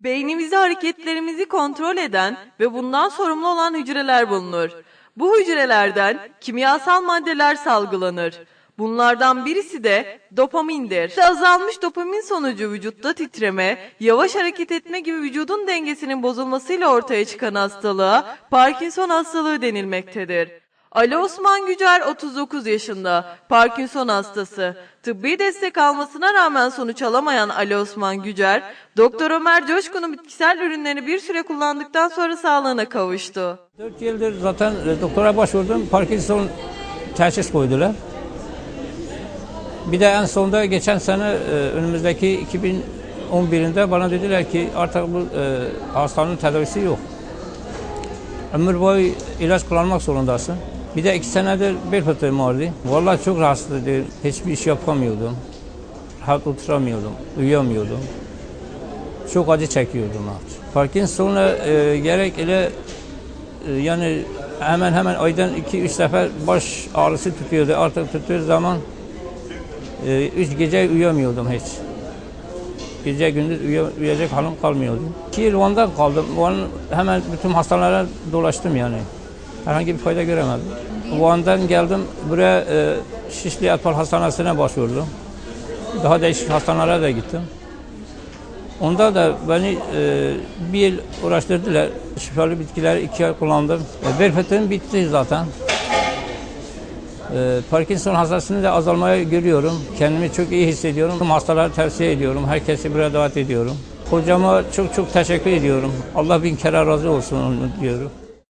Beynimizde hareketlerimizi kontrol eden ve bundan sorumlu olan hücreler bulunur. Bu hücrelerden kimyasal maddeler salgılanır. Bunlardan birisi de dopamindir. Azalmış dopamin sonucu vücutta titreme, yavaş hareket etme gibi vücudun dengesinin bozulmasıyla ortaya çıkan hastalığa Parkinson hastalığı denilmektedir. Ali Osman Gücer 39 yaşında, Parkinson hastası. Tıbbi destek almasına rağmen sonuç alamayan Ali Osman Gücer, Doktor Ömer Coşkun'un bitkisel ürünlerini bir süre kullandıktan sonra sağlığına kavuştu. 4 yıldır zaten e, doktora başvurdum. Parkinson teşhis koydular. Bir de en sonunda geçen sene e, önümüzdeki 2011'inde bana dediler ki artık bu e, hastanın tedavisi yok. Ömür boyu ilaç kullanmak zorundasın. Bir de iki senedir bel fıtığım vardı. Vallahi çok rahatsızdı. Hiçbir iş yapamıyordum. Rahat oturamıyordum. Uyuyamıyordum. Çok acı çekiyordum artık. Parkinson'la e, gerek ile e, yani hemen hemen aydan 2-3 sefer baş ağrısı tutuyordu. Artık tuttuğu zaman 3 gece uyuyamıyordum hiç. Gece gündüz uyu- uyuyacak halim kalmıyordu. 2 yıl Van'da kaldım. Van hemen bütün hastanelere dolaştım yani. Herhangi bir fayda göremedim. Van'dan geldim buraya e, Şişli Atpal Hastanesi'ne başvurdum. Daha değişik hastanelere de gittim. Onda da beni e, bir yıl uğraştırdılar. Şifalı bitkileri iki ay kullandım. E, bel bitti zaten. E, Parkinson hastasını da azalmaya görüyorum. Kendimi çok iyi hissediyorum. Hastalara tavsiye ediyorum. Herkesi buraya davet ediyorum. Hocama çok çok teşekkür ediyorum. Allah bin kere razı olsun diyorum.